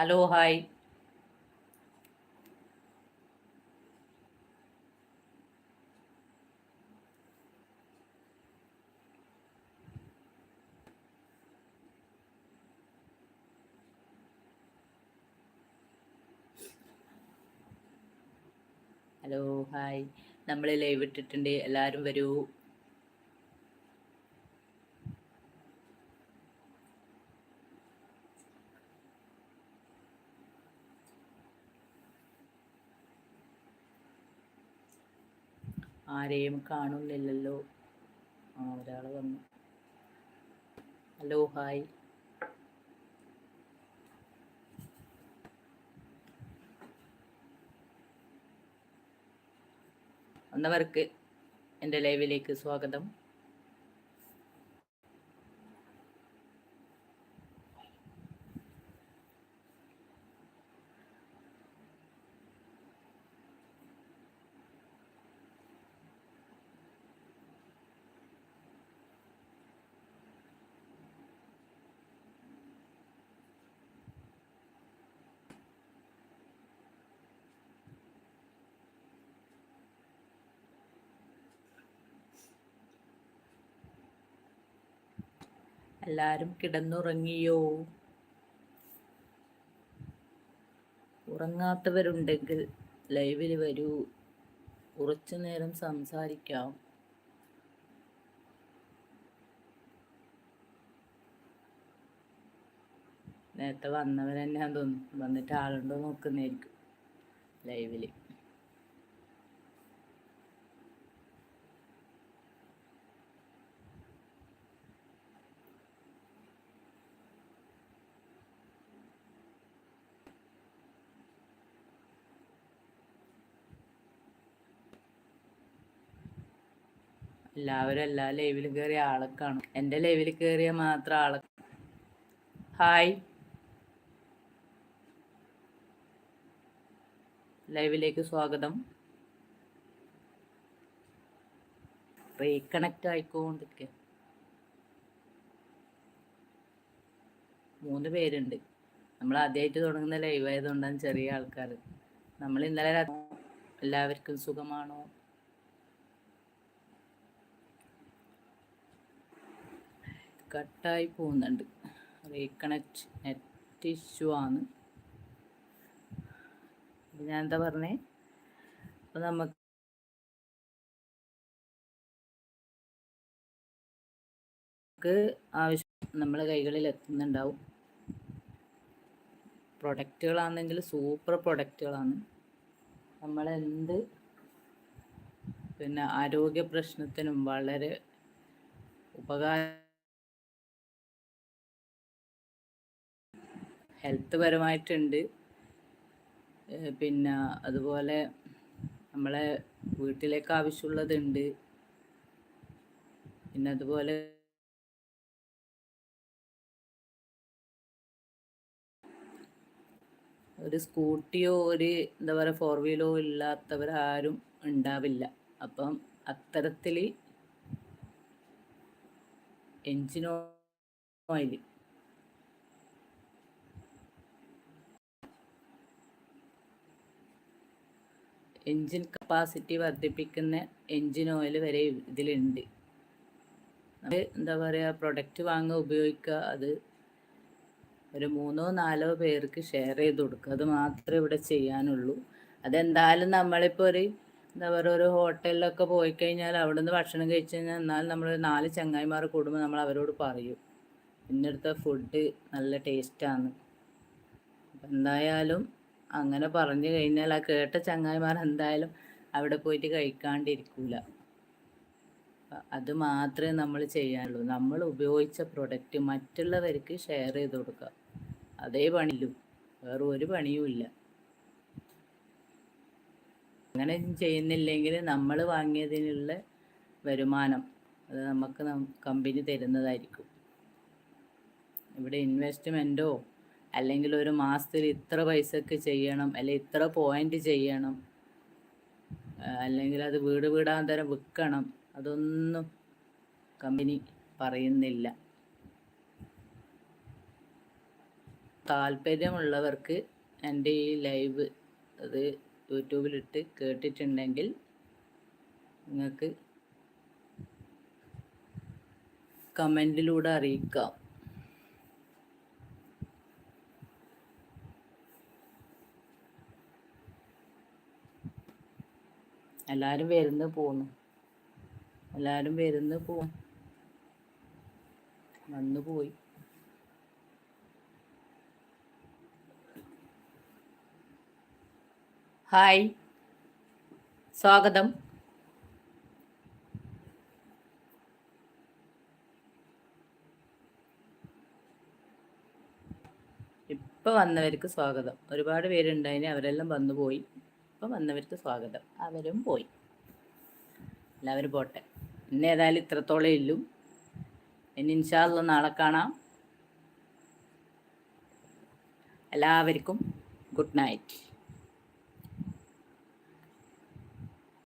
Hello hi hello hi നമ്മൾ live ഇട്ടിട്ടുണ്ട്. എല്ലാവരും വരൂ. ആരെയും കാണുന്നില്ലല്ലോ. ആ ഒരാൾ വന്നു. Hello hi. വന്നവർക്ക് എന്റെ ലൈവിലേക്ക് സ്വാഗതം. എല്ലാരും കിടന്നുറങ്ങിയോ? ഉറങ്ങാത്തവരുണ്ടെങ്കിൽ ലൈവിൽ വരൂ. കുറച്ചു നേരം സംസാരിക്കാം. നേരത്തെ വന്നവരെന്നെ തോന്നുന്നു. വന്നിട്ട് ആളുണ്ടോ നോക്കുന്നതായിരിക്കും ലൈവിൽ. എല്ലാവരും എല്ലാ ലൈവിലും കയറിയ ആളെ കാണും. എന്റെ ലൈവിൽ കയറിയ മാത്രം ആളെ ഹായ് ലൈവിലേക്ക് സ്വാഗതം. റീകണക്റ്റ് ആയിക്കൊണ്ടിരിക്കുക മൂന്ന് പേരുണ്ട്. നമ്മൾ ആദ്യമായിട്ട് തുടങ്ങുന്ന ലൈവ് ആയതുകൊണ്ടാണ് ചെറിയ ആൾക്കാർ നമ്മൾ ഇന്നലെ എല്ലാവർക്കും സുഖമാണോ? കട്ടായി പോകുന്നുണ്ട്. റീകണക്ട് നെറ്റ് ഇഷ്യൂ ആണ്. ഞാൻ എന്താ പറഞ്ഞേ? അപ്പോൾ നമുക്ക് ആവശ്യം നമ്മളെ കൈകളിൽ എത്തുന്നുണ്ടാവും. പ്രൊഡക്റ്റുകളാണെങ്കിൽ സൂപ്പർ പ്രൊഡക്റ്റുകളാണ്. നമ്മളെന്ത് പിന്നെ ആരോഗ്യ പ്രശ്നത്തിനും വളരെ ഉപകാരം ഹെൽത്ത് പരമായിട്ടുണ്ട്. പിന്നെ അതുപോലെ നമ്മളെ വീട്ടിലേക്ക് ആവശ്യമുള്ളതുണ്ട്. പിന്നെ അതുപോലെ ഒരു സ്കൂട്ടിയോ ഒരു എന്താ പറയുക ഫോർ വീലോ ഇല്ലാത്തവരാരും ഉണ്ടാവില്ല. അപ്പം അത്തരത്തിൽ എൻജിനോ ഓയിൽ എൻജിൻ കപ്പാസിറ്റി വർദ്ധിപ്പിക്കുന്ന എൻജിൻ ഓയിൽ വരെ ഇതിലുണ്ട്. എന്താ പറയുക പ്രൊഡക്റ്റ് വാങ്ങുക ഉപയോഗിക്കുക അത് ഒരു മൂന്നോ നാലോ പേർക്ക് ഷെയർ ചെയ്ത് കൊടുക്കുക. അത് മാത്രമേ ഇവിടെ ചെയ്യാനുള്ളൂ. അതെന്തായാലും നമ്മളിപ്പോൾ ഒരു എന്താ പറയുക ഒരു ഹോട്ടലിലൊക്കെ പോയി കഴിഞ്ഞാൽ അവിടെ നിന്ന് ഭക്ഷണം കഴിച്ചു കഴിഞ്ഞാൽ എന്നാൽ നമ്മൾ നാല് ചങ്ങായിമാർ കൂടുമ്പോൾ നമ്മൾ അവരോട് പറയും ഇന്നടുത്ത ഫുഡ് നല്ല ടേസ്റ്റാണ് എന്തായാലും അങ്ങനെ പറഞ്ഞു കഴിഞ്ഞാൽ ആ കേട്ട ചങ്ങായിമാർ എന്തായാലും അവിടെ പോയിട്ട് കഴിക്കാണ്ടിരിക്കൂല. അത് മാത്രമേ നമ്മൾ ചെയ്യാനുള്ളൂ. നമ്മൾ ഉപയോഗിച്ച പ്രൊഡക്റ്റ് മറ്റുള്ളവർക്ക് ഷെയർ ചെയ്ത് കൊടുക്കുക. അതേ പണിയിലും. വേറെ ഒരു പണിയും ഇല്ല. അങ്ങനെ ചെയ്യുന്നില്ലെങ്കിൽ നമ്മൾ വാങ്ങിയതിനുള്ള വരുമാനം അത് നമുക്ക് കമ്പനി തരുന്നതായിരിക്കും. ഇവിടെ ഇൻവെസ്റ്റ്മെന്റോ അല്ലെങ്കിൽ ഒരു മാസത്തിൽ ഇത്ര പൈസക്ക് ചെയ്യണം അല്ലെങ്കിൽ ഇത്ര പോയിന്റ് ചെയ്യണം അല്ലെങ്കിൽ അത് വീട് വീടാന്തരം വിൽക്കണം അതൊന്നും കമ്പനി പറയുന്നില്ല. താല്പര്യമുള്ളവർക്ക് എന്റെ ഈ ലൈവ് അത് യൂട്യൂബിലിട്ട് കേട്ടിട്ടുണ്ടെങ്കിൽ നിങ്ങൾക്ക് കമന്റിലൂടെ അറിയിക്കാം. എല്ലാവരും വരുന്നു പോന്നു. എല്ലാവരും വരുന്നു പോന്നു. വന്നു പോയി. ഹായ്. സ്വാഗതം. ഇപ്പം വന്നവർക്ക് സ്വാഗതം. ഒരുപാട് പേരുണ്ടായിന് അവരെല്ലാം വന്നു പോയി. ഇപ്പം വന്നവർക്ക് സ്വാഗതം. അവരും പോയി. എല്ലാവരും പോട്ടെ. ഇന്ന് ഏതായാലും ഇത്രത്തോളം ഇല്ലു ഇനി ഇൻഷാല്ല നാളെ കാണാം. എല്ലാവർക്കും ഗുഡ് നൈറ്റ്.